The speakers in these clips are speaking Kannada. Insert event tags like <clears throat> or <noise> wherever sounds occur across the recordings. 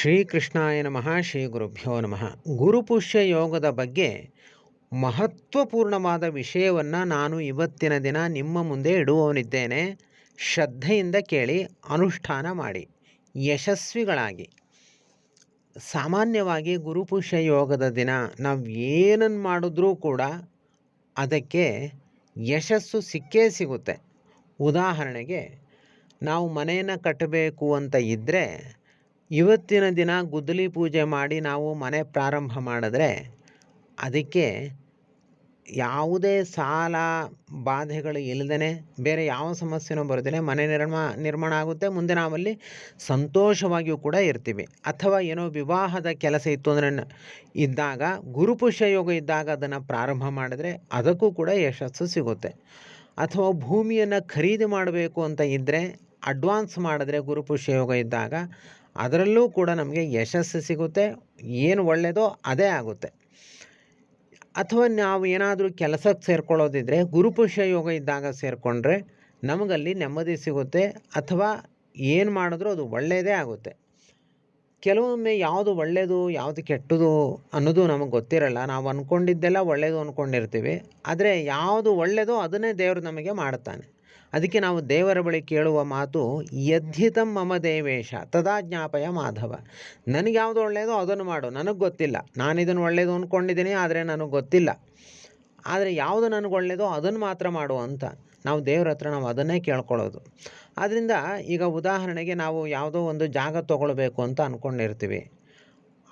ಶ್ರೀಕೃಷ್ಣಾಯ ನಮಃ, ಶ್ರೀ ಗುರುಭ್ಯೋ ನಮಃ. ಗುರುಪುಷ್ಯ ಯೋಗದ ಬಗ್ಗೆ ಮಹತ್ವಪೂರ್ಣವಾದ ವಿಷಯವನ್ನು ನಾನು ಇವತ್ತಿನ ದಿನ ನಿಮ್ಮ ಮುಂದೆ ಇಡುವವನಿದ್ದೇನೆ. ಶ್ರದ್ಧೆಯಿಂದ ಕೇಳಿ, ಅನುಷ್ಠಾನ ಮಾಡಿ, ಯಶಸ್ವಿಗಳಾಗಿ. ಸಾಮಾನ್ಯವಾಗಿ ಗುರುಪುಷ್ಯ ಯೋಗದ ದಿನ ನಾವು ಏನನ್ನು ಮಾಡಿದ್ರೂ ಕೂಡ ಅದಕ್ಕೆ ಯಶಸ್ಸು ಸಿಕ್ಕೇ ಸಿಗುತ್ತೆ. ಉದಾಹರಣೆಗೆ, ನಾವು ಮನೆಯನ್ನು ಕಟ್ಟಬೇಕು ಅಂತ ಇದ್ದರೆ ಇವತ್ತಿನ ದಿನ ಗುದ್ದಲಿ ಪೂಜೆ ಮಾಡಿ ನಾವು ಮನೆ ಪ್ರಾರಂಭ ಮಾಡಿದ್ರೆ ಅದಕ್ಕೆ ಯಾವುದೇ ಸಾಲ ಬಾಧೆಗಳು ಇಲ್ಲದೇ ಬೇರೆ ಯಾವ ಸಮಸ್ಯೆನೂ ಬರೋದಿಲ್ಲ, ಮನೆ ನಿರ್ಮಾ, ನಿರ್ಮಾಣ ಆಗುತ್ತೆ, ಮುಂದೆ ನಾವಲ್ಲಿ ಸಂತೋಷವಾಗಿಯೂ ಕೂಡ ಇರ್ತೀವಿ. ಅಥವಾ ಏನೋ ವಿವಾಹದ ಕೆಲಸ ಇತ್ತು ಅಂದರೆ ಇದ್ದಾಗ ಗುರುಪುಷ್ಯ ಯೋಗ ಇದ್ದಾಗ ಅದನ್ನು ಪ್ರಾರಂಭ ಮಾಡಿದ್ರೆ ಅದಕ್ಕೂ ಕೂಡ ಯಶಸ್ಸು ಸಿಗುತ್ತೆ. ಅಥವಾ ಭೂಮಿಯನ್ನು ಖರೀದಿ ಮಾಡಬೇಕು ಅಂತ ಇದ್ದರೆ ಅಡ್ವಾನ್ಸ್ ಮಾಡಿದ್ರೆ ಗುರುಪುಷ್ಯ ಯೋಗ ಇದ್ದಾಗ ಅದರಲ್ಲೂ ಕೂಡ ನಮಗೆ ಯಶಸ್ಸು ಸಿಗುತ್ತೆ, ಏನು ಒಳ್ಳೆಯದೋ ಅದೇ ಆಗುತ್ತೆ. ಅಥವಾ ನಾವು ಏನಾದರೂ ಕೆಲಸಕ್ಕೆ ಸೇರ್ಕೊಳ್ಳೋದಿದ್ದರೆ ಗುರುಪುಷ್ಯ ಯೋಗ ಇದ್ದಾಗ ಸೇರಿಕೊಂಡ್ರೆ ನಮಗಲ್ಲಿ ನೆಮ್ಮದಿ ಸಿಗುತ್ತೆ, ಅಥವಾ ಏನು ಮಾಡಿದ್ರೂ ಅದು ಒಳ್ಳೆಯದೇ ಆಗುತ್ತೆ. ಕೆಲವೊಮ್ಮೆ ಯಾವುದು ಒಳ್ಳೆಯದು ಯಾವುದು ಕೆಟ್ಟದು ಅನ್ನೋದು ನಮಗೆ ಗೊತ್ತಿರಲ್ಲ. ನಾವು ಅಂದ್ಕೊಂಡಿದ್ದೆಲ್ಲ ಒಳ್ಳೆಯದು ಅಂದ್ಕೊಂಡಿರ್ತೀವಿ ಆದರೆ ಯಾವುದು ಒಳ್ಳೆಯದೋ ಅದನ್ನೇ ದೇವರು ನಮಗೆ ಮಾಡ್ತಾನೆ. ಅದಕ್ಕೆ ನಾವು ದೇವರ ಬಳಿ ಕೇಳುವ ಮಾತು, ಯದ್ಧಿತಂ ಮಮ ದೇವೇಶ, ತದಾ ಜ್ಞಾಪಯ ಮಾಧವ. ನನಗೆ ಯಾವುದು ಒಳ್ಳೆಯದೋ ಅದನ್ನು ಮಾಡು, ನನಗೆ ಗೊತ್ತಿಲ್ಲ. ನಾನು ಇದನ್ನು ಒಳ್ಳೆಯದು ಅಂದ್ಕೊಂಡಿದ್ದೀನಿ ಆದರೆ ನನಗೆ ಗೊತ್ತಿಲ್ಲ. ಆದರೆ ಯಾವುದು ನನಗೆ ಒಳ್ಳೆಯದೋ ಅದನ್ನು ಮಾತ್ರ ಮಾಡು ಅಂತ ನಾವು ದೇವ್ರ ಹತ್ರ ನಾವು ಅದನ್ನೇ ಕೇಳ್ಕೊಳ್ಳೋದು. ಆದ್ದರಿಂದ ಈಗ ಉದಾಹರಣೆಗೆ ನಾವು ಯಾವುದೋ ಒಂದು ಜಾಗ ತೊಗೊಳ್ಬೇಕು ಅಂತ ಅಂದ್ಕೊಂಡಿರ್ತೀವಿ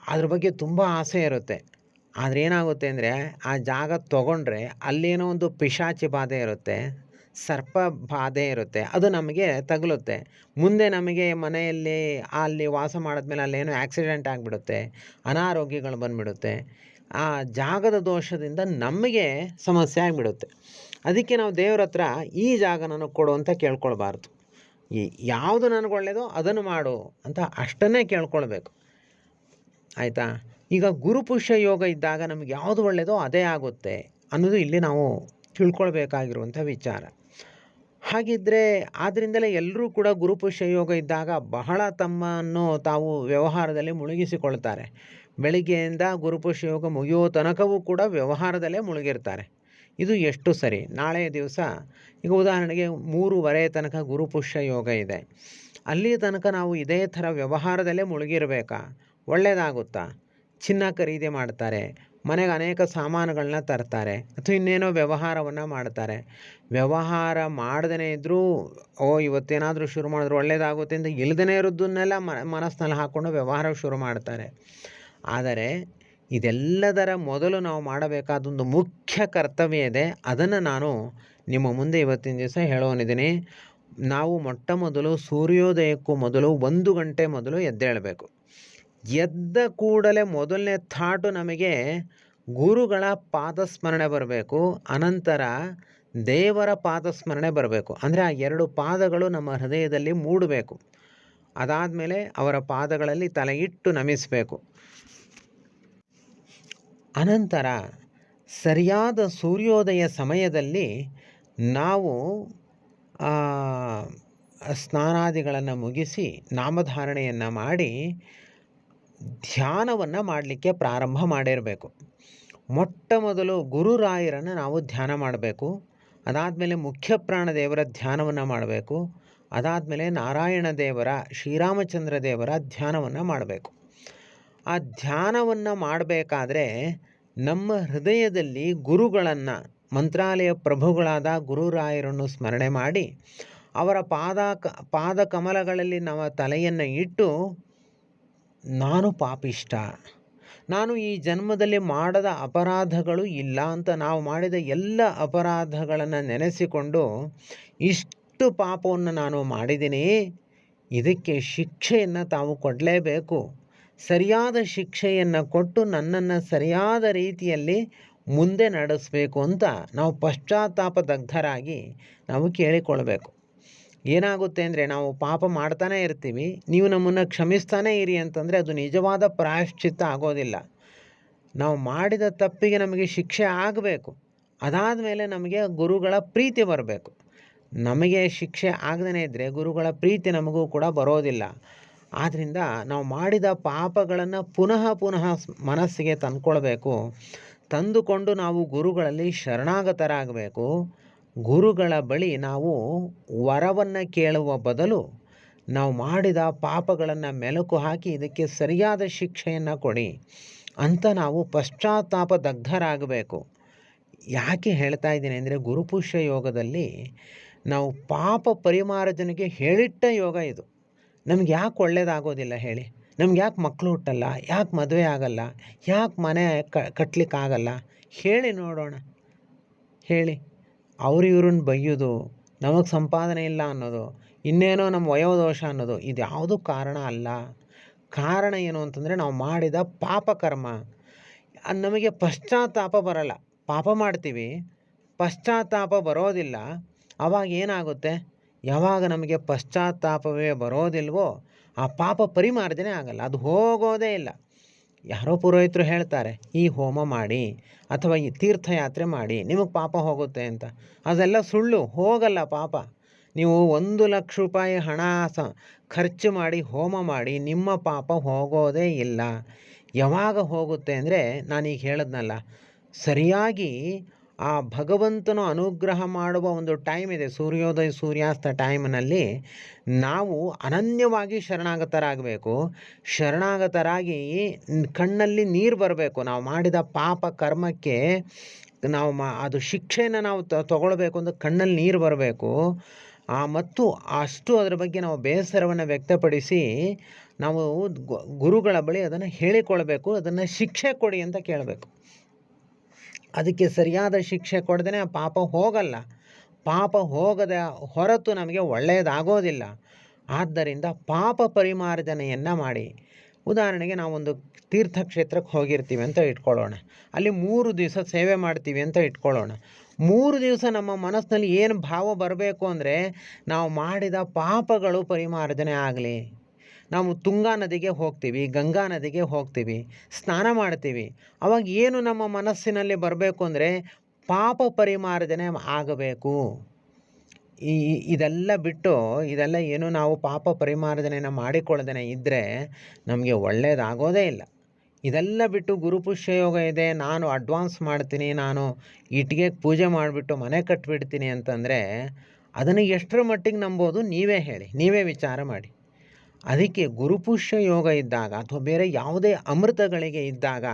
ಅದ್ರ ಬಗ್ಗೆ ತುಂಬ ಆಸೆ ಇರುತ್ತೆ. ಆದರೆ ಏನಾಗುತ್ತೆ ಅಂದರೆ ಆ ಜಾಗ ತೊಗೊಂಡ್ರೆ ಅಲ್ಲೇನೋ ಒಂದು ಪಿಶಾಚಿ ಬಾಧೆ ಇರುತ್ತೆ. ಸರ್ಪ ಬಾಧೆ ಇರುತ್ತೆ. ಅದು ನಮಗೆ ತಗುಲುತ್ತೆ. ಮುಂದೆ ನಮಗೆ ಮನೆಯಲ್ಲಿ ಅಲ್ಲಿ ವಾಸ ಮಾಡಿದ್ಮೇಲೆ ಅಲ್ಲೇನೋ ಆಕ್ಸಿಡೆಂಟ್ ಆಗಿಬಿಡುತ್ತೆ. ಅನಾರೋಗ್ಯಗಳು ಬಂದುಬಿಡುತ್ತೆ. ಆ ಜಾಗದ ದೋಷದಿಂದ ನಮಗೆ ಸಮಸ್ಯೆ ಆಗಿಬಿಡುತ್ತೆ. ಅದಕ್ಕೆ ನಾವು ದೇವ್ರ ಹತ್ರ ಈ ಜಾಗ ನನಗೆ ಕೊಡು ಅಂತ ಕೇಳ್ಕೊಳ್ಬಾರ್ದು. ಯಾವುದು ನನಗೆ ಒಳ್ಳೆಯದೋ ಅದನ್ನು ಮಾಡು ಅಂತ ಅಷ್ಟನ್ನೇ ಕೇಳ್ಕೊಳ್ಬೇಕು. ಆಯಿತಾ? ಈಗ ಗುರುಪುಷ್ಯ ಯೋಗ ಇದ್ದಾಗ ನಮಗೆ ಯಾವುದು ಒಳ್ಳೆಯದೋ ಅದೇ ಆಗುತ್ತೆ ಅನ್ನೋದು ಇಲ್ಲಿ ನಾವು ತಿಳ್ಕೊಳ್ಬೇಕಾಗಿರುವಂಥ ವಿಚಾರ. ಹಾಗಿದ್ದರೆ ಆದ್ದರಿಂದಲೇ ಎಲ್ಲರೂ ಕೂಡ ಗುರುಪುಷ್ಯ ಯೋಗ ಇದ್ದಾಗ ಬಹಳ ತಮ್ಮನ್ನು ತಾವು ವ್ಯವಹಾರದಲ್ಲಿ ಮುಳುಗಿಸಿಕೊಳ್ತಾರೆ. ಬೆಳಿಗ್ಗೆಯಿಂದ ಗುರುಪುಷ್ಯ ಯೋಗ ಮುಗಿಯೋ ತನಕವೂ ಕೂಡ ವ್ಯವಹಾರದಲ್ಲೇ ಮುಳುಗಿರ್ತಾರೆ. ಇದು ಎಷ್ಟು ಸರಿ? ನಾಳೆ ದಿವಸ ಈಗ ಉದಾಹರಣೆಗೆ ಮೂರುವರೆ ತನಕ ಗುರುಪುಷ್ಯ ಯೋಗ ಇದೆ. ಅಲ್ಲಿಯ ತನಕ ನಾವು ಇದೇ ಥರ ವ್ಯವಹಾರದಲ್ಲೇ ಮುಳುಗಿರಬೇಕಾ? ಒಳ್ಳೆಯದಾಗುತ್ತಾ ಚಿನ್ನ ಖರೀದಿ ಮಾಡ್ತಾರೆ. ಮನೆಗೆ ಅನೇಕ ಸಾಮಾನುಗಳನ್ನ ತರ್ತಾರೆ. ಅಥವಾ ಇನ್ನೇನೋ ವ್ಯವಹಾರವನ್ನು ಮಾಡ್ತಾರೆ. ವ್ಯವಹಾರ ಮಾಡ್ದೇ ಇದ್ದರೂ ಓ, ಇವತ್ತೇನಾದರೂ ಶುರು ಮಾಡಿದ್ರು ಒಳ್ಳೆಯದಾಗುತ್ತೆ ಅಂತ ಇಲ್ಲದೇ ಇರೋದನ್ನೆಲ್ಲ ಮನಸ್ಸಿನಲ್ಲಿ ಹಾಕ್ಕೊಂಡು ವ್ಯವಹಾರ ಶುರು ಮಾಡ್ತಾರೆ. ಆದರೆ, ಇದೆಲ್ಲದರ ಮೊದಲು ನಾವು ಮಾಡಬೇಕಾದೊಂದು ಮುಖ್ಯ ಕರ್ತವ್ಯ ಇದೆ. ಅದನ್ನು ನಾನು ನಿಮ್ಮ ಮುಂದೆ ಇವತ್ತಿನ ದಿವಸ ಹೇಳೋನಿದ್ದೀನಿ ನಾವು ಮೊಟ್ಟ ಮೊದಲು ಸೂರ್ಯೋದಯಕ್ಕೂ ಮೊದಲು ಒಂದು ಗಂಟೆ ಮೊದಲು ಎದ್ದೇಳಬೇಕು. ಎದ್ದ ಕೂಡಲೇ ಮೊದಲನೇ ಥಾಟು ನಮಗೆ ಗುರುಗಳ ಪಾದಸ್ಮರಣೆ ಬರಬೇಕು, ಅನಂತರ ದೇವರ ಪಾದಸ್ಮರಣೆ ಬರಬೇಕು. ಅಂದರೆ ಆ ಎರಡು ಪಾದಗಳು ನಮ್ಮ ಹೃದಯದಲ್ಲಿ ಮೂಡಬೇಕು. ಅದಾದಮೇಲೆ ಅವರ ಪಾದಗಳಲ್ಲಿ ತಲೆ ಇಟ್ಟು ನಮಿಸಬೇಕು. ಅನಂತರ ಸರಿಯಾದ ಸೂರ್ಯೋದಯ ಸಮಯದಲ್ಲಿ ನಾವು ಸ್ನಾನಾದಿಗಳನ್ನು ಮುಗಿಸಿ ನಾಮಧಾರಣೆಯನ್ನು ಮಾಡಿ ಧ್ಯಾನವನ್ನು ಮಾಡಲಿಕ್ಕೆ ಪ್ರಾರಂಭ ಮಾಡಿರಬೇಕು. ಮೊಟ್ಟ ಮೊದಲು ಗುರುರಾಯರನ್ನು ನಾವು ಧ್ಯಾನ ಮಾಡಬೇಕು. ಅದಾದಮೇಲೆ ಮುಖ್ಯ ಪ್ರಾಣ ದೇವರ ಧ್ಯಾನವನ್ನು ಮಾಡಬೇಕು. ಅದಾದಮೇಲೆ ನಾರಾಯಣ ದೇವರ, ಶ್ರೀರಾಮಚಂದ್ರ ದೇವರ ಧ್ಯಾನವನ್ನು ಮಾಡಬೇಕು. ಆ ಧ್ಯಾನವನ್ನು ಮಾಡಬೇಕಾದ್ರೆ ನಮ್ಮ ಹೃದಯದಲ್ಲಿ ಗುರುಗಳನ್ನು, ಮಂತ್ರಾಲಯ ಪ್ರಭುಗಳಾದ ಗುರುರಾಯರನ್ನು ಸ್ಮರಣೆ ಮಾಡಿ ಅವರ ಪಾದ ಪಾದ ಕಮಲಗಳಲ್ಲಿ ನಮ್ಮ ತಲೆಯನ್ನು ಇಟ್ಟು ನಾನು ಪಾಪಿಷ್ಟ. ನಾನು ಈ ಜನ್ಮದಲ್ಲಿ ಮಾಡದ ಅಪರಾಧಗಳು ಇಲ್ಲ ಅಂತ ನಾವು ಮಾಡಿದ ಎಲ್ಲ ಅಪರಾಧಗಳನ್ನು ನೆನೆಸಿಕೊಂಡು ಇಷ್ಟು ಪಾಪವನ್ನು ನಾನು ಮಾಡಿದ್ದೀನಿ. ಇದಕ್ಕೆ ಶಿಕ್ಷೆಯನ್ನು ತಾವು ಕೊಡಲೇಬೇಕು. ಸರಿಯಾದ ಶಿಕ್ಷೆಯನ್ನು ಕೊಟ್ಟು ನನ್ನನ್ನು ಸರಿಯಾದ ರೀತಿಯಲ್ಲಿ ಮುಂದೆ ನಡೆಸಬೇಕು ಅಂತ ನಾವು ಪಶ್ಚಾತ್ತಾಪ ದಗ್ಧರಾಗಿ ನಾವು ಕೇಳಿಕೊಳ್ಬೇಕು. ಏನಾಗುತ್ತೆ ಅಂದರೆ ನಾವು ಪಾಪ ಮಾಡ್ತಾನೇ ಇರ್ತೀವಿ. ನೀವು ನಮ್ಮನ್ನು ಕ್ಷಮಿಸ್ತಾನೇ ಇರಿ ಅಂತಂದರೆ ಅದು ನಿಜವಾದ ಪ್ರಾಯಶ್ಚಿತ್ತ ಆಗೋದಿಲ್ಲ. ನಾವು ಮಾಡಿದ ತಪ್ಪಿಗೆ ನಮಗೆ ಶಿಕ್ಷೆ ಆಗಬೇಕು. ಅದಾದ ಮೇಲೆ ನಮಗೆ ಗುರುಗಳ ಪ್ರೀತಿ ಬರಬೇಕು. ನಮಗೆ ಶಿಕ್ಷೆ ಆಗದೇ ಇದ್ದರೆ ಗುರುಗಳ ಪ್ರೀತಿ ನಮಗೂ ಕೂಡ ಬರೋದಿಲ್ಲ. ಆದ್ದರಿಂದ ನಾವು ಮಾಡಿದ ಪಾಪಗಳನ್ನು ಪುನಃ ಪುನಃ ಮನಸ್ಸಿಗೆ ತಂದ್ಕೊಳ್ಬೇಕು. ತಂದುಕೊಂಡು ನಾವು ಗುರುಗಳಲ್ಲಿ ಶರಣಾಗತರಾಗಬೇಕು. ಗುರುಗಳ ಬಳಿ ನಾವು ವರವನ್ನು ಕೇಳುವ ಬದಲು ನಾವು ಮಾಡಿದ ಪಾಪಗಳನ್ನು ಮೆಲುಕು ಹಾಕಿ ಇದಕ್ಕೆ ಸರಿಯಾದ ಶಿಕ್ಷೆಯನ್ನು ಕೊಡಿ ಅಂತ ನಾವು ಪಶ್ಚಾತ್ತಾಪ ದಗ್ಧರಾಗಬೇಕು. ಯಾಕೆ ಹೇಳ್ತಾ ಇದ್ದೀನಿ ಅಂದರೆ ಗುರುಪುಷ್ಯ ಯೋಗದಲ್ಲಿ ನಾವು ಪಾಪ ಪರಿಮಾರ್ಜನೆಗೆ ಹೇಳಿಟ್ಟ ಯೋಗ ಇದು. ನಮ್ಗೆ ಯಾಕೆ ಒಳ್ಳೇದಾಗೋದಿಲ್ಲ ಹೇಳಿ. ನಮ್ಗೆ ಯಾಕೆ ಮಕ್ಕಳು ಹುಟ್ಟಲ್ಲ, ಯಾಕೆ ಮದುವೆ ಆಗಲ್ಲ, ಯಾಕೆ ಮನೆ ಕಟ್ಟಲಿಕ್ಕಾಗಲ್ಲ ಹೇಳಿ ನೋಡೋಣ. ಹೇಳಿ. ಅವ್ರು ಇವ್ರನ್ನ ಬೈಯೋದು ನಮಗೆ ಸಂಪಾದನೆ ಇಲ್ಲ ಅನ್ನೋದು, ಇನ್ನೇನೋ ನಮ್ಮ ವಯೋದೋಷ ಅನ್ನೋದು ಇದು ಯಾವುದೂ ಕಾರಣ ಅಲ್ಲ. ಕಾರಣ ಏನು ಅಂತಂದರೆ ನಾವು ಮಾಡಿದ ಪಾಪಕರ್ಮ ನಮಗೆ ಪಶ್ಚಾತ್ತಾಪ ಬರಲ್ಲ. ಪಾಪ ಮಾಡ್ತೀವಿ, ಪಶ್ಚಾತ್ತಾಪ ಬರೋದಿಲ್ಲ. ಆವಾಗ ಏನಾಗುತ್ತೆ? ಯಾವಾಗ ನಮಗೆ ಪಶ್ಚಾತ್ತಾಪವೇ ಬರೋದಿಲ್ವೋ, ಆ ಪಾಪ ಪರಿಮಾರ್ಜನೆ ಆಗಲ್ಲ. ಅದು ಹೋಗೋದೇ ಇಲ್ಲ. ಯಾರೋ ಪುರೋಹಿತರು ಹೇಳ್ತಾರೆ, ಈ ಹೋಮ ಮಾಡಿ ಅಥವಾ ಈ ತೀರ್ಥಯಾತ್ರೆ ಮಾಡಿ ನಿಮಗೆ ಪಾಪ ಹೋಗುತ್ತೆ ಅಂತ. ಅದೆಲ್ಲ ಸುಳ್ಳು, ಹೋಗಲ್ಲ ಪಾಪ. ನೀವು ಒಂದು ಲಕ್ಷ ರೂಪಾಯಿ ಹಣ ಸ, ಖರ್ಚು ಮಾಡಿ ಹೋಮ ಮಾಡಿ ನಿಮ್ಮ ಪಾಪ ಹೋಗೋದೇ ಇಲ್ಲ. ಯಾವಾಗ ಹೋಗುತ್ತೆ ಅಂದರೆ ನಾನೀಗ ಹೇಳಿದ್ನಲ್ಲ, ಸರಿಯಾಗಿ ಆ ಭಗವಂತನು ಅನುಗ್ರಹ ಮಾಡುವ ಒಂದು ಟೈಮ್ ಇದೆ. ಸೂರ್ಯೋದಯ, ಸೂರ್ಯಾಸ್ತ ಟೈಮ್ನಲ್ಲಿ ನಾವು ಅನನ್ಯವಾಗಿ ಶರಣಾಗತರಾಗಬೇಕು. ಶರಣಾಗತರಾಗಿ ಕಣ್ಣಲ್ಲಿ ನೀರು ಬರಬೇಕು. ನಾವು ಮಾಡಿದ ಪಾಪ ಕರ್ಮಕ್ಕೆ ನಾವು ಮಾ, ಅದು ಶಿಕ್ಷೆಯನ್ನು ನಾವು ತಗೊಳ್ಬೇಕು ಅಂದ್ರೆ ಕಣ್ಣಲ್ಲಿ ನೀರು ಬರಬೇಕು. ಆ, ಮತ್ತು ಅಷ್ಟು ಅದರ ಬಗ್ಗೆ ನಾವು ಬೇಸರವನ್ನು ವ್ಯಕ್ತಪಡಿಸಿ ನಾವು ಗುರುಗಳ ಬಳಿ ಅದನ್ನು ಹೇಳಿಕೊಳ್ಬೇಕು. ಅದನ್ನು ಶಿಕ್ಷೆ ಕೊಡಿ ಅಂತ ಕೇಳಬೇಕು. ಅದಕ್ಕೆ ಸರಿಯಾದ ಶಿಕ್ಷೆ ಕೊಡದೇ ಪಾಪ ಹೋಗಲ್ಲ. ಪಾಪ ಹೋಗದ ಹೊರತು ನಮಗೆ ಒಳ್ಳೆಯದಾಗೋದಿಲ್ಲ. ಆದ್ದರಿಂದ ಪಾಪ ಪರಿಮಾರ್ಜನೆಯನ್ನು ಮಾಡಿ. ಉದಾಹರಣೆಗೆ ನಾವೊಂದು ತೀರ್ಥಕ್ಷೇತ್ರಕ್ಕೆ ಹೋಗಿರ್ತೀವಿ ಅಂತ ಇಟ್ಕೊಳ್ಳೋಣ. ಅಲ್ಲಿ ಮೂರು ದಿವಸ ಸೇವೆ ಮಾಡ್ತೀವಿ ಅಂತ ಇಟ್ಕೊಳ್ಳೋಣ. ಮೂರು ದಿವಸ ನಮ್ಮ ಮನಸ್ಸಿನಲ್ಲಿ ಏನು ಭಾವ ಬರಬೇಕು ಅಂದರೆ ನಾವು ಮಾಡಿದ ಪಾಪಗಳು ಪರಿಮಾರ್ಜನೆ ಆಗಲಿ. ನಾವು ತುಂಗಾ ನದಿಗೆ ಹೋಗ್ತೀವಿ, ಗಂಗಾ ನದಿಗೆ ಹೋಗ್ತೀವಿ, ಸ್ನಾನ ಮಾಡ್ತೀವಿ. ಅವಾಗ ಏನು ನಮ್ಮ ಮನಸ್ಸಿನಲ್ಲಿ ಬರಬೇಕು ಅಂದರೆ ಪಾಪ ಪರಿಮಾರ್ಜನೆ ಆಗಬೇಕು. ಈ ಇದೆಲ್ಲ ಬಿಟ್ಟು ಇದೆಲ್ಲ ಏನು ನಾವು ಪಾಪ ಪರಿಮಾರ್ಜನೆಯನ್ನು ಮಾಡಿಕೊಳ್ಳದೇ ಇದ್ದರೆ ನಮಗೆ ಒಳ್ಳೆಯದಾಗೋದೇ ಇಲ್ಲ. ಇದೆಲ್ಲ ಬಿಟ್ಟು ಗುರುಪುಷ್ಯ ಯೋಗ ಇದೆ, ನಾನು ಅಡ್ವಾನ್ಸ್ ಮಾಡ್ತೀನಿ, ನಾನು ಇಟ್ಟಿಗೆ ಪೂಜೆ ಮಾಡಿಬಿಟ್ಟು ಮನೆ ಕಟ್ಟಿಬಿಡ್ತೀನಿ ಅಂತಂದರೆ ಅದನ್ನು ಎಷ್ಟರ ಮಟ್ಟಿಗೆ ನಂಬೋದು ನೀವೇ ಹೇಳಿ, ನೀವೇ ವಿಚಾರ ಮಾಡಿ. ಅದಕ್ಕೆ ಗುರುಪುಷ್ಯ ಯೋಗ ಇದ್ದಾಗ ಅಥವಾ ಬೇರೆ ಯಾವುದೇ ಅಮೃತಗಳಿಗೆ ಇದ್ದಾಗ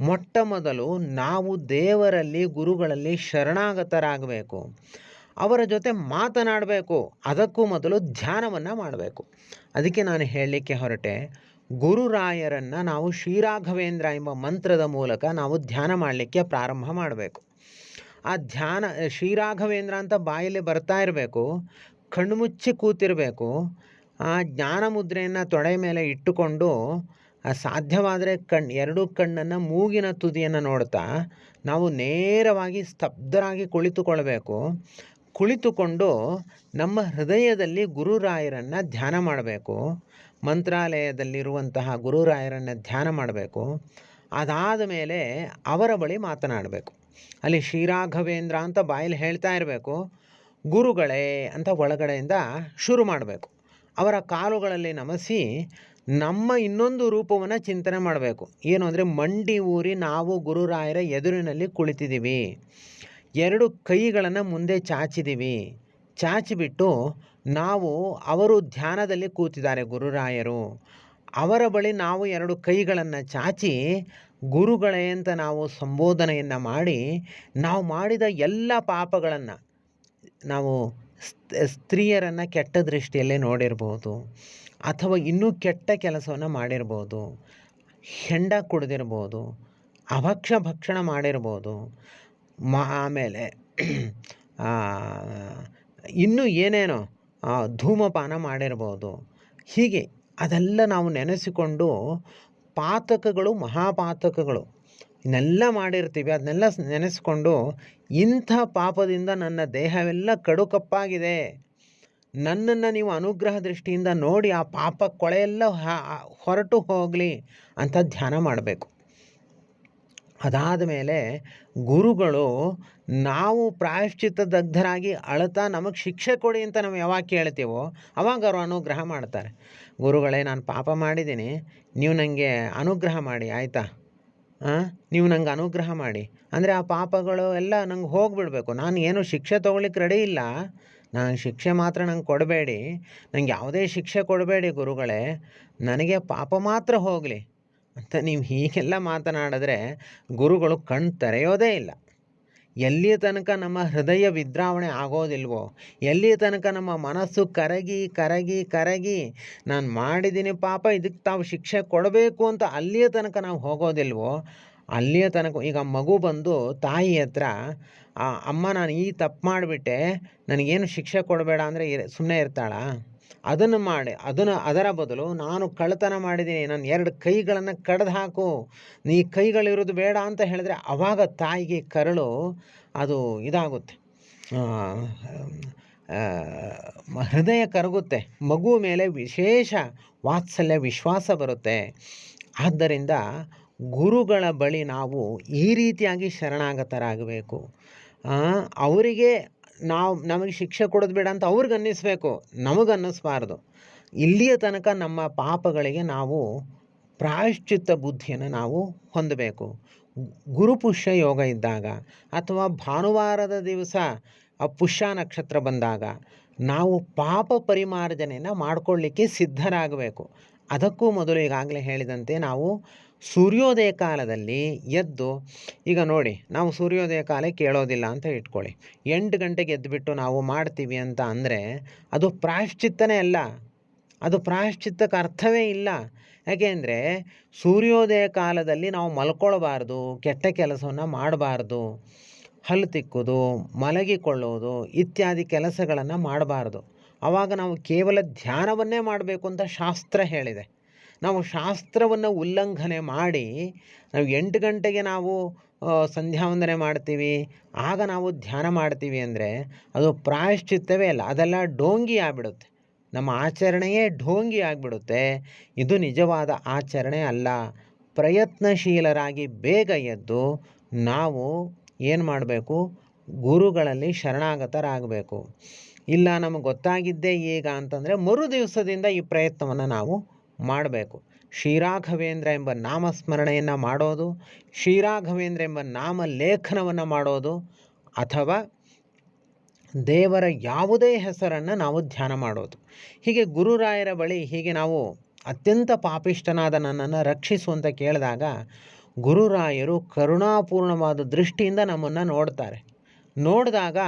ಮೊಟ್ಟ ಮೊದಲು ನಾವು ದೇವರಲ್ಲಿ, ಗುರುಗಳಲ್ಲಿ ಶರಣಾಗತರಾಗಬೇಕು. ಅವರ ಜೊತೆ ಮಾತನಾಡಬೇಕು. ಅದಕ್ಕೂ ಮೊದಲು ಧ್ಯಾನವನ್ನು ಮಾಡಬೇಕು. ಅದಕ್ಕೆ ನಾನು ಹೇಳಲಿಕ್ಕೆ ಹೊರಟೆ, ಗುರುರಾಯರನ್ನು ನಾವು ಶ್ರೀರಾಘವೇಂದ್ರ ಎಂಬ ಮಂತ್ರದ ಮೂಲಕ ನಾವು ಧ್ಯಾನ ಮಾಡಲಿಕ್ಕೆ ಪ್ರಾರಂಭ ಮಾಡಬೇಕು. ಆ ಧ್ಯಾನ, ಶ್ರೀರಾಘವೇಂದ್ರ ಅಂತ ಬಾಯಲ್ಲಿ ಬರ್ತಾ ಇರಬೇಕು ಕಣ್ಮುಚ್ಚಿ ಕೂತಿರಬೇಕು ಆ ಜ್ಞಾನ ಮುದ್ರೆಯನ್ನು ತೊಡೆ ಮೇಲೆ ಇಟ್ಟುಕೊಂಡು ಸಾಧ್ಯವಾದರೆ ಕಣ್, ಎರಡೂ ಕಣ್ಣನ್ನು ಮೂಗಿನ ತುದಿಯನ್ನು ನೋಡ್ತಾ, ನಾವು ನೇರವಾಗಿ ಸ್ತಬ್ಧರಾಗಿ ಕುಳಿತುಕೊಳ್ಬೇಕು. ಕುಳಿತುಕೊಂಡು ನಮ್ಮ ಹೃದಯದಲ್ಲಿ ಗುರುರಾಯರನ್ನು ಧ್ಯಾನ ಮಾಡಬೇಕು. ಮಂತ್ರಾಲಯದಲ್ಲಿರುವಂತಹ ಗುರುರಾಯರನ್ನು ಧ್ಯಾನ ಮಾಡಬೇಕು. ಅದಾದ ಮೇಲೆ ಅವರ ಬಳಿ ಮಾತನಾಡಬೇಕು. ಅಲ್ಲಿ ಶ್ರೀರಾಘವೇಂದ್ರ ಅಂತ ಬಾಯಲ್ಲಿ ಹೇಳ್ತಾ ಇರಬೇಕು. ಗುರುಗಳೇ ಅಂತ ಒಳಗಡೆಯಿಂದ ಶುರು ಮಾಡಬೇಕು. ಅವರ ಕಾಲುಗಳಲ್ಲಿ ನಮಸಿ ನಮ್ಮ ಇನ್ನೊಂದು ರೂಪವನ್ನು ಚಿಂತನೆ ಮಾಡಬೇಕು. ಏನು ಅಂದರೆ ಮಂಡಿ ಊರಿ ನಾವು ಗುರುರಾಯರ ಎದುರಿನಲ್ಲಿ ಕುಳಿತಿದ್ದೀವಿ. ಎರಡು ಕೈಗಳನ್ನು ಮುಂದೆ ಚಾಚಿದ್ದೀವಿ. ಚಾಚಿಬಿಟ್ಟು ನಾವು ಅವರು ಧ್ಯಾನದಲ್ಲಿ ಕೂತಿದ್ದಾರೆ ಗುರುರಾಯರು. ಅವರ ಬಳಿ ನಾವು ಎರಡು ಕೈಗಳನ್ನು ಚಾಚಿ ಗುರುಗಳೇ ಅಂತ ನಾವು ಸಂಬೋಧನೆಯನ್ನು ಮಾಡಿ ನಾವು ಮಾಡಿದ ಎಲ್ಲ ಪಾಪಗಳನ್ನು ನಾವು ಸ್ತ್ರೀಯರನ್ನು ಕೆಟ್ಟ ದೃಷ್ಟಿಯಲ್ಲೇ ನೋಡಿರ್ಬೋದು, ಅಥವಾ ಇನ್ನೂ ಕೆಟ್ಟ ಕೆಲಸವನ್ನು ಮಾಡಿರ್ಬೋದು, ಹೆಂಡ ಕುಡ್ದಿರ್ಬೋದು, ಅಭಕ್ಷ ಭಕ್ಷಣ ಮಾಡಿರ್ಬೋದು, ಮ, ಆಮೇಲೆ ಇನ್ನೂ ಏನೇನೋ ಧೂಮಪಾನ ಮಾಡಿರ್ಬೋದು, ಹೀಗೆ ಅದೆಲ್ಲ ನಾವು ನೆನೆಸಿಕೊಂಡು ಪಾತಕಗಳು, ಮಹಾಪಾತಕಗಳು ಇನ್ನೆಲ್ಲ ಮಾಡಿರ್ತೀವಿ. ಅದನ್ನೆಲ್ಲ ನೆನೆಸ್ಕೊಂಡು ಇಂಥ ಪಾಪದಿಂದ ನನ್ನ ದೇಹವೆಲ್ಲ ಕಡು ಕಪ್ಪಾಗಿದೆ ನನ್ನನ್ನು ನೀವು ಅನುಗ್ರಹ ದೃಷ್ಟಿಯಿಂದ ನೋಡಿ ಆ ಪಾಪ ಕೊಳೆಯೆಲ್ಲ ಹೊರಟು ಹೋಗಲಿ ಅಂತ ಧ್ಯಾನ ಮಾಡಬೇಕು. ಅದಾದ ಮೇಲೆ ಗುರುಗಳು ನಾವು ಪ್ರಾಯಶ್ಚಿತ್ತ ದಗ್ಧರಾಗಿ ಅಳತಾ ನಮಗೆ ಶಿಕ್ಷೆ ಕೊಡಿ ಅಂತ ನಾವು ಯಾವಾಗ ಕೇಳ್ತೀವೋ ಅವಾಗ ಅವರು ಅನುಗ್ರಹ ಮಾಡ್ತಾರೆ. ಗುರುಗಳೇ, ನಾನು ಪಾಪ ಮಾಡಿದ್ದೀನಿ. ನೀವು ನನಗೆ ಅನುಗ್ರಹ ಮಾಡಿ, ಆಯಿತಾ? ನೀವು ನಂಗೆ ಅನುಗ್ರಹ ಮಾಡಿ. ಅಂದರೆ ಆ ಪಾಪಗಳು ಎಲ್ಲ ನಂಗೆ ಹೋಗಿಬಿಡ್ಬೇಕು. ನಾನು ಏನು ಶಿಕ್ಷೆ ತೊಗೊಳ್ಲಿಕ್ಕೆ ರೆಡಿ ಇಲ್ಲ. ನಾನು ಶಿಕ್ಷೆ ಮಾತ್ರ ನಂಗೆ ಕೊಡಬೇಡಿ. ನಂಗೆ ಯಾವುದೇ ಶಿಕ್ಷೆ ಕೊಡಬೇಡಿ ಗುರುಗಳೇ. ನನಗೆ ಪಾಪ ಮಾತ್ರ ಹೋಗಲಿ ಅಂತ ನೀವು ಹೀಗೆಲ್ಲ ಮಾತನಾಡಿದ್ರೆ ಗುರುಗಳು ಕಣ್ಣು ತೆರೆಯೋದೇ ಇಲ್ಲ. ಎಲ್ಲಿಯ ತನಕ ನಮ್ಮ ಹೃದಯ ವಿದ್ರಾವಣೆ ಆಗೋದಿಲ್ವೋ? ಎಲ್ಲಿಯ ತನಕ ನಮ್ಮ ಮನಸ್ಸು ಕರಗಿ ಕರಗಿ ಕರಗಿ, ನಾನು ಮಾಡಿದ್ದೀನಿ ಪಾಪ ಇದಕ್ಕೆ ತಾವು ಶಿಕ್ಷೆ ಕೊಡಬೇಕು ಅಂತ ಅಲ್ಲಿಯ ತನಕ ನಾವು ಹೋಗೋದಿಲ್ವೋ? ಅಲ್ಲಿಯ ತನಕ, ಈಗ ಮಗು ಬಂದು ತಾಯಿ ಹತ್ರ ಅಮ್ಮ ನಾನು ಈ ತಪ್ಪು ಮಾಡಿಬಿಟ್ಟೆ, ನನಗೇನು ಶಿಕ್ಷೆ ಕೊಡಬೇಡ ಅಂದರೆ ಸುಮ್ಮನೆ ಇರ್ತಾಳಾ? ಅದನ್ನು ಮಾಡಿ, ಅದನ್ನು ಅದರ ಬದಲು ನಾನು ಕಳ್ಳತನ ಮಾಡಿದ್ದೀನಿ, ನನ್ನ ಎರಡು ಕೈಗಳನ್ನು ಕಡ್ದು ಹಾಕು, ನೀ ಕೈಗಳಿರೋದು ಬೇಡ ಅಂತ ಹೇಳಿದ್ರೆ ಆವಾಗ ತಾಯಿಗೆ ಕರಳು, ಅದು ಇದಾಗುತ್ತೆ. ಹೃದಯ ಕರಗುತ್ತೆ, ಮಗು ಮೇಲೆ ವಿಶೇಷ ವಾತ್ಸಲ್ಯ, ವಿಶ್ವಾಸ ಬರುತ್ತೆ. ಆದ್ದರಿಂದ ಗುರುಗಳ ಬಳಿ ನಾವು ಈ ರೀತಿಯಾಗಿ ಶರಣಾಗತರಾಗಬೇಕು. ಅವರಿಗೆ ನಾವು, ನಮಗೆ ಶಿಕ್ಷೆ ಕೊಡೋದು ಬೇಡ ಅಂತ ಅವ್ರಿಗೆ ಅನ್ನಿಸ್ಬೇಕು. ನಮಗೆ ಅನ್ನಿಸ್ಬಾರ್ದು. ಇಲ್ಲಿಯ ತನಕ ನಮ್ಮ ಪಾಪಗಳಿಗೆ ನಾವು ಪ್ರಾಯಶ್ಚಿತ್ತ ಬುದ್ಧಿಯನ್ನು ನಾವು ಹೊಂದಬೇಕು. ಗುರುಪುಷ್ಯ ಯೋಗ ಇದ್ದಾಗ ಅಥವಾ ಭಾನುವಾರದ ದಿವಸ ಆ ಪುಷ್ಯ ನಕ್ಷತ್ರ ಬಂದಾಗ ನಾವು ಪಾಪ ಪರಿಮಾರ್ಜನೆಯನ್ನು ಮಾಡಿಕೊಳ್ಳಿಕ್ಕೆ ಸಿದ್ಧರಾಗಬೇಕು. ಅದಕ್ಕೂ ಮೊದಲು ಈಗಾಗಲೇ ಹೇಳಿದಂತೆ ನಾವು ಸೂರ್ಯೋದಯ ಕಾಲದಲ್ಲಿ ಎದ್ದು, ಈಗ ನೋಡಿ, ನಾವು ಸೂರ್ಯೋದಯ ಕಾಲ ಕೇಳೋದಿಲ್ಲ ಅಂತ ಇಟ್ಕೊಳ್ಳಿ. ಎಂಟು ಗಂಟೆಗೆ ಎದ್ದುಬಿಟ್ಟು ನಾವು ಮಾಡ್ತೀವಿ ಅಂತ ಅಂದರೆ, ಅದು ಪ್ರಾಯಶ್ಚಿತ್ತನೇ ಅಲ್ಲ. ಅದು ಪ್ರಾಯಶ್ಚಿತ್ತಕ್ಕೆ ಅರ್ಥವೇ ಇಲ್ಲ. ಯಾಕೆಂದರೆ ಸೂರ್ಯೋದಯ ಕಾಲದಲ್ಲಿ ನಾವು ಮಲ್ಕೊಳ್ಬಾರ್ದು, ಕೆಟ್ಟ ಕೆಲಸವನ್ನು ಮಾಡಬಾರ್ದು, ಹಲ್ಲು ತಿಕ್ಕೋದು ಮಲಗಿಕೊಳ್ಳೋದು ಇತ್ಯಾದಿ ಕೆಲಸಗಳನ್ನು ಮಾಡಬಾರ್ದು. ಆವಾಗ ನಾವು ಕೇವಲ ಧ್ಯಾನವನ್ನೇ ಮಾಡಬೇಕು ಅಂತ ಶಾಸ್ತ್ರ ಹೇಳಿದೆ. ನಾವು ಶಾಸ್ತ್ರವನ್ನು ಉಲ್ಲಂಘನೆ ಮಾಡಿ ನಾವು ಎಂಟು ಗಂಟೆಗೆ ನಾವು ಸಂಧ್ಯಾ ವಂದನೆ ಮಾಡ್ತೀವಿ. ಆಗ ನಾವು ಧ್ಯಾನ ಮಾಡ್ತೀವಿ ಅಂದರೆ ಅದು ಪ್ರಾಯಶ್ಚಿತ್ತವೇ ಅಲ್ಲ, ಅದೆಲ್ಲ ಡೋಂಗಿ ಆಗಿಬಿಡುತ್ತೆ. ನಮ್ಮ ಆಚರಣೆಯೇ ಢೋಂಗಿ ಆಗಿಬಿಡುತ್ತೆ. ಇದು ನಿಜವಾದ ಆಚರಣೆ ಅಲ್ಲ. ಪ್ರಯತ್ನಶೀಲರಾಗಿ ಬೇಗ ಎದ್ದು ನಾವು ಏನು ಮಾಡಬೇಕು? ಗುರುಗಳಲ್ಲಿ ಶರಣಾಗತರಾಗಬೇಕು. ಇಲ್ಲ, ನಮಗೆ ಗೊತ್ತಾಗಿದ್ದೇ ಈಗ ಅಂತಂದರೆ ಮರು ದಿವಸದಿಂದ ಈ ಪ್ರಯತ್ನವನ್ನು ನಾವು ಮಾಡಬೇಕು. ಶ್ರೀರಾಘವೇಂದ್ರ ಎಂಬ ನಾಮಸ್ಮರಣೆಯನ್ನು ಮಾಡೋದು, ಶ್ರೀರಾಘವೇಂದ್ರ ಎಂಬ ನಾಮ ಲೇಖನವನ್ನು ಮಾಡೋದು, ಅಥವಾ ದೇವರ ಯಾವುದೇ ಹೆಸರನ್ನು ನಾವು ಧ್ಯಾನ ಮಾಡೋದು. ಹೀಗೆ ಗುರುರಾಯರ ಬಳಿ ಹೀಗೆ ನಾವು ಅತ್ಯಂತ ಪಾಪಿಷ್ಟನಾದ ನನ್ನನ್ನು ರಕ್ಷಿಸುವಂತ ಕೇಳಿದಾಗ ಗುರುರಾಯರು ಕರುಣಾಪೂರ್ಣವಾದ ದೃಷ್ಟಿಯಿಂದ ನಮ್ಮನ್ನು ನೋಡ್ತಾರೆ. ನೋಡಿದಾಗ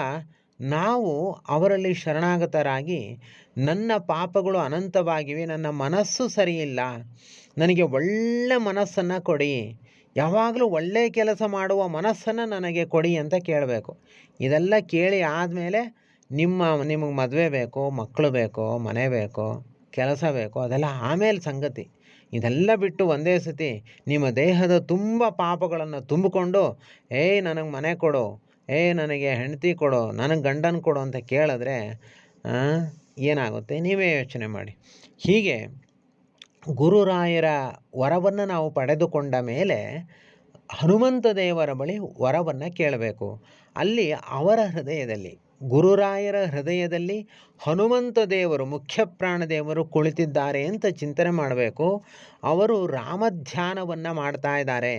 ನಾವು ಅವರಲ್ಲಿ ಶರಣಾಗತರಾಗಿ ನನ್ನ ಪಾಪಗಳು ಅನಂತವಾಗಿವೆ, ನನ್ನ ಮನಸ್ಸು ಸರಿಯಿಲ್ಲ, ನನಗೆ ಒಳ್ಳೆ ಮನಸ್ಸನ್ನು ಕೊಡಿ, ಯಾವಾಗಲೂ ಒಳ್ಳೆಯ ಕೆಲಸ ಮಾಡುವ ಮನಸ್ಸನ್ನು ನನಗೆ ಕೊಡಿ ಅಂತ ಕೇಳಬೇಕು. ಇದೆಲ್ಲ ಕೇಳಿ ಆದಮೇಲೆ ನಿಮ್ಮ, ನಿಮಗೆ ಮದುವೆ ಬೇಕೋ ಮಕ್ಕಳು ಬೇಕೋ, ಮನೆ ಬೇಕೋ, ಕೆಲಸ ಬೇಕೋ, ಅದೆಲ್ಲ ಆಮೇಲೆ ಸಂಗತಿ. ಇದೆಲ್ಲ ಬಿಟ್ಟು ಒಂದೇ ಸತಿ ನಿಮ್ಮ ದೇಹದ ತುಂಬ ಪಾಪಗಳನ್ನು ತುಂಬಿಕೊಂಡು, ಏಯ್ ನನಗೆ ಮನೆ ಕೊಡು ಏ, ನನಗೆ ಹೆಂಡತಿ ಕೊಡು ನನಗೆ ಗಂಡನ ಕೊಡು ಅಂತ ಕೇಳಿದ್ರೆ ಏನಾಗುತ್ತೆ? ನೀವೇ ಯೋಚನೆ ಮಾಡಿ. ಹೀಗೆ ಗುರುರಾಯರ ವರವನ್ನು ನಾವು ಪಡೆದುಕೊಂಡ ಮೇಲೆ ಹನುಮಂತ ದೇವರ ಬಳಿ ವರವನ್ನು ಕೇಳಬೇಕು. ಅಲ್ಲಿ ಅವರ ಹೃದಯದಲ್ಲಿ ಗುರುರಾಯರ ಹೃದಯದಲ್ಲಿ ಹನುಮಂತ ದೇವರು, ಮುಖ್ಯ ಪ್ರಾಣದೇವರು ಕುಳಿತಿದ್ದಾರೆ ಅಂತ ಚಿಂತನೆ ಮಾಡಬೇಕು. ಅವರು ರಾಮ ಧ್ಯಾನವನ್ನು ಮಾಡ್ತಾ ಇದ್ದಾರೆ.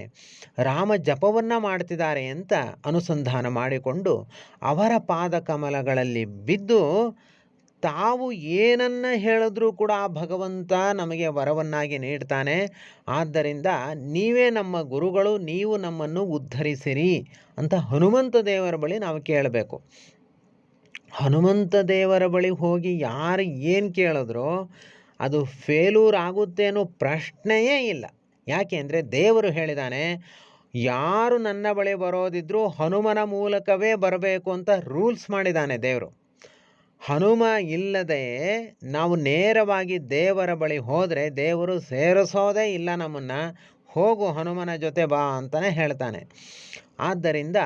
ರಾಮ ಜಪವನ್ನು ಮಾಡ್ತಿದ್ದಾರೆ ಅಂತ ಅನುಸಂಧಾನ ಮಾಡಿಕೊಂಡು ಅವರ ಪಾದಕಮಲಗಳಲ್ಲಿ ಬಿದ್ದು ತಾವು ಏನನ್ನ ಹೇಳಿದ್ರೂ ಕೂಡ ಆ ಭಗವಂತ ನಮಗೆ ವರವನ್ನಾಗಿ ನೀಡ್ತಾನೆ. ಆದ್ದರಿಂದ ನೀವೇ ನಮ್ಮ ಗುರುಗಳು, ನೀವು ನಮ್ಮನ್ನು ಉದ್ಧರಿಸಿರಿ ಅಂತ ಹನುಮಂತ ದೇವರ ಬಳಿ ನಾವು ಕೇಳಬೇಕು. ಹನುಮಂತ ದೇವರ ಬಳಿ ಹೋಗಿ ಯಾರು ಏನು ಕೇಳಿದ್ರೋ ಅದು ಫೇಲೂರ್ ಆಗುತ್ತೆ ಅನ್ನೋ ಪ್ರಶ್ನೆಯೇ ಇಲ್ಲ. ಯಾಕೆ ಅಂದರೆ ದೇವರು ಹೇಳಿದಾನೆ, ಯಾರು ನನ್ನ ಬಳಿ ಬರೋದಿದ್ರೂ ಹನುಮನ ಮೂಲಕವೇ ಬರಬೇಕು ಅಂತ ರೂಲ್ಸ್ ಮಾಡಿದ್ದಾನೆ ದೇವರು. ಹನುಮ ಇಲ್ಲದೆ ನಾವು ನೇರವಾಗಿ ದೇವರ ಬಳಿ ಹೋದರೆ ದೇವರು ಸೇರಿಸೋದೇ ಇಲ್ಲ ನಮ್ಮನ್ನು. ಹೋಗು ಹನುಮನ ಜೊತೆ ಬಾ ಅಂತಲೇ ಹೇಳ್ತಾನೆ. ಆದ್ದರಿಂದ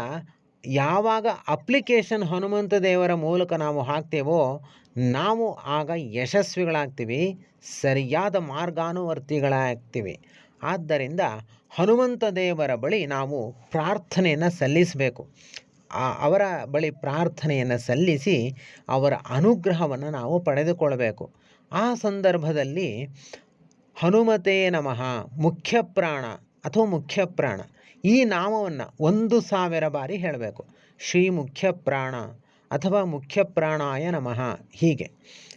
ಯಾವಾಗ ಅಪ್ಲಿಕೇಶನ್ ಹನುಮಂತ ದೇವರ ಮೂಲಕ ನಾವು ಹಾಕ್ತೇವೋ, ನಾವು ಆಗ ಯಶಸ್ವಿಗಳಾಗ್ತೀವಿ, ಸರಿಯಾದ ಮಾರ್ಗಾನುವರ್ತಿಗಳಾಗ್ತೀವಿ. ಆದ್ದರಿಂದ ಹನುಮಂತ ದೇವರ ಬಳಿ ನಾವು ಪ್ರಾರ್ಥನೆಯನ್ನು ಸಲ್ಲಿಸಬೇಕು. ಅವರ ಬಳಿ ಪ್ರಾರ್ಥನೆಯನ್ನು ಸಲ್ಲಿಸಿ ಅವರ ಅನುಗ್ರಹವನ್ನು ನಾವು ಪಡೆದುಕೊಳ್ಳಬೇಕು ಆ ಸಂದರ್ಭದಲ್ಲಿ ಹನುಮತೇ ನಮಃ ಮುಖ್ಯ ಪ್ರಾಣ ಅಥವಾ ಮುಖ್ಯ ಪ್ರಾಣ ಈ ನಾಮವನ್ನು ಒಂದು ಸಾವಿರ ಬಾರಿ ಹೇಳಬೇಕು. ಶ್ರೀ ಮುಖ್ಯ ಪ್ರಾಣ ಅಥವಾ ಮುಖ್ಯ ಪ್ರಾಣಾಯ ನಮಃ ಹೀಗೆ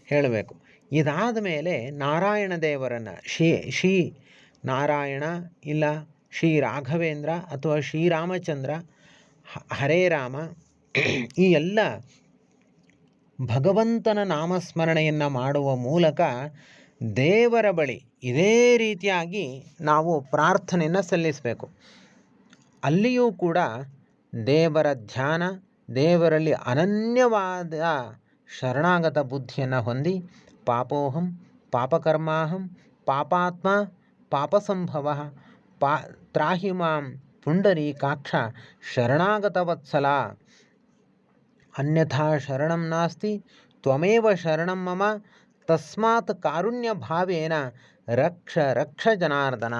ಹೇಳಬೇಕು. ಇದಾದ ಮೇಲೆ ನಾರಾಯಣ ದೇವರನ್ನು ಶ್ರೀ ಶ್ರೀ ನಾರಾಯಣ ಇಲ್ಲ ಶ್ರೀ ರಾಘವೇಂದ್ರ ಅಥವಾ ಶ್ರೀರಾಮಚಂದ್ರ ಹರೇ ರಾಮ <clears throat> ಈ ಎಲ್ಲ ಭಗವಂತನ ನಾಮಸ್ಮರಣೆಯನ್ನು ಮಾಡುವ ಮೂಲಕ ದೇವರ ಬಳಿ ಇದೇ ರೀತಿಯಾಗಿ ನಾವು ಪ್ರಾರ್ಥನೆಯನ್ನು ಸಲ್ಲಿಸಬೇಕು. ಅಲ್ಲಿಯೂ ಕೂಡ ದೇವರ ಧ್ಯಾನ, ದೇವರಲ್ಲಿ ಅನನ್ಯವಾದ ಶರಣಾಗತ ಬುದ್ಧಿಯನ್ನು ಹೊಂದಿ ಪಾಪೋಹಂ, ಪಾಪಕರ್ಮಾಹಂ, ಪಾಪಾತ್ಮ, ಪಾಪಸಂಭವ, ಪಾ ತ್ರಾಹಿ ಮಾಂ ಪುಂಡರೀಕಾಕ್ಷ, ಶರಣಾಗತವತ್ಸಲ. ಅನ್ಯಥಾ ಶರಣಂ ನಾಸ್ತಿ, ತ್ವಮೇವ ಶರಣಂ ಮಮ, ತಸ್ಮಾತ್ ಕಾರುಣ್ಯ ಭಾವೇನ ರಕ್ಷ ರಕ್ಷ ಜನಾರ್ದನ.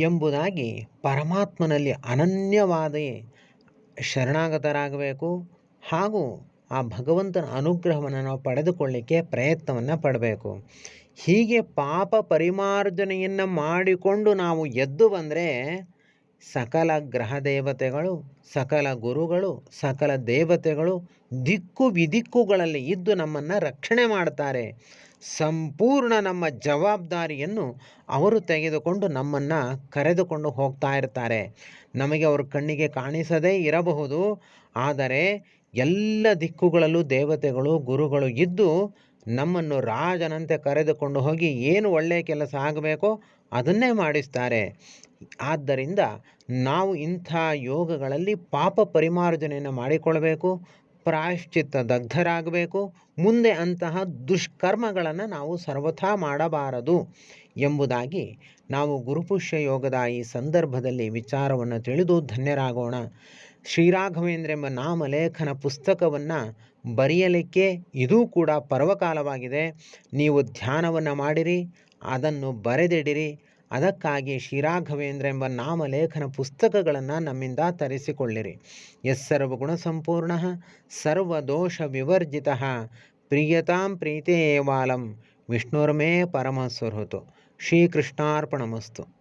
ಎಂಬುದಾಗಿ ಪರಮಾತ್ಮನಲ್ಲಿ ಅನನ್ಯವಾದ ಶರಣಾಗತರಾಗಬೇಕು ಹಾಗೂ ಆ ಭಗವಂತನ ಅನುಗ್ರಹವನ್ನು ನಾವು ಪಡೆದುಕೊಳ್ಳಿಕ್ಕೆ ಪ್ರಯತ್ನವನ್ನು ಪಡಬೇಕು. ಹೀಗೆ ಪಾಪ ಪರಿಮಾರ್ಜನೆಯನ್ನು ಮಾಡಿಕೊಂಡು ನಾವು ಎದ್ದು ಬಂದರೆ ಸಕಲ ಗ್ರಹ ದೇವತೆಗಳು ಸಕಲ ಗುರುಗಳು, ಸಕಲ ದೇವತೆಗಳು ದಿಕ್ಕು ವಿದಿಕ್ಕುಗಳಲ್ಲಿ ಇದ್ದು ನಮ್ಮನ್ನು ರಕ್ಷಣೆ ಮಾಡ್ತಾರೆ ಸಂಪೂರ್ಣ ನಮ್ಮ ಜವಾಬ್ದಾರಿಯನ್ನು ಅವರು ತೆಗೆದುಕೊಂಡು ನಮ್ಮನ್ನು ಕರೆದುಕೊಂಡು ಹೋಗ್ತಾ ಇರ್ತಾರೆ. ನಮಗೆ ಅವ್ರ ಕಣ್ಣಿಗೆ ಕಾಣಿಸದೇ ಇರಬಹುದು. ಆದರೆ ಎಲ್ಲ ದಿಕ್ಕುಗಳಲ್ಲೂ ದೇವತೆಗಳು, ಗುರುಗಳು ಇದ್ದು ನಮ್ಮನ್ನು ರಾಜನಂತೆ ಕರೆದುಕೊಂಡು ಹೋಗಿ ಏನು ಒಳ್ಳೆಯ ಕೆಲಸ ಆಗಬೇಕೋ ಅದನ್ನೇ ಮಾಡಿಸ್ತಾರೆ. ಆದ್ದರಿಂದ ನಾವು ಇಂಥ ಯೋಗಗಳಲ್ಲಿ ಪಾಪ ಪರಿಮಾರ್ಜನೆಯನ್ನು ಮಾಡಿಕೊಳ್ಬೇಕು ಪ್ರಾಯಶ್ಚಿತ್ತ ದಗ್ಧರಾಗಬೇಕು. ಮುಂದೆ ಅಂತಹ ದುಷ್ಕರ್ಮಗಳನ್ನು ನಾವು ಸರ್ವಥಾ ಮಾಡಬಾರದು ಎಂಬುದಾಗಿ ನಾವು ಗುರುಪುಷ್ಯ ಯೋಗದ ಈ ಸಂದರ್ಭದಲ್ಲಿ ವಿಚಾರವನ್ನು ತಿಳಿದು ಧನ್ಯರಾಗೋಣ. ಶ್ರೀರಾಘವೇಂದ್ರ ಎಂಬ ನಾಮಲೇಖನ ಪುಸ್ತಕವನ್ನು ಬರೆಯಲಿಕ್ಕೆ ಇದೂ ಕೂಡ ಪರ್ವಕಾಲವಾಗಿದೆ. ನೀವು ಧ್ಯಾನವನ್ನು ಮಾಡಿರಿ, ಅದನ್ನು ಬರೆದಿಡಿರಿ ಅದಕ್ಕಾಗಿ ಶ್ರೀರಾಘವೇಂದ್ರ ಎಂಬ ನಾಮಲೇಖನ ಪುಸ್ತಕಗಳನ್ನು ನಮ್ಮಿಂದ ತರಿಸಿಕೊಳ್ಳಿರಿ. ಎಸ್ಸರ್ವಗುಣ ಸಂಪೂರ್ಣ ಸರ್ವದೋಷ ವಿವರ್ಜಿತ, ಪ್ರಿಯತಾಂ ಪ್ರೀತೇವಾಲಂ ವಿಷ್ಣುರ್ಮೇ ಪರಮಸ್ವರುತು ಶ್ರೀಕೃಷ್ಣಾರ್ಪಣಮಸ್ತು.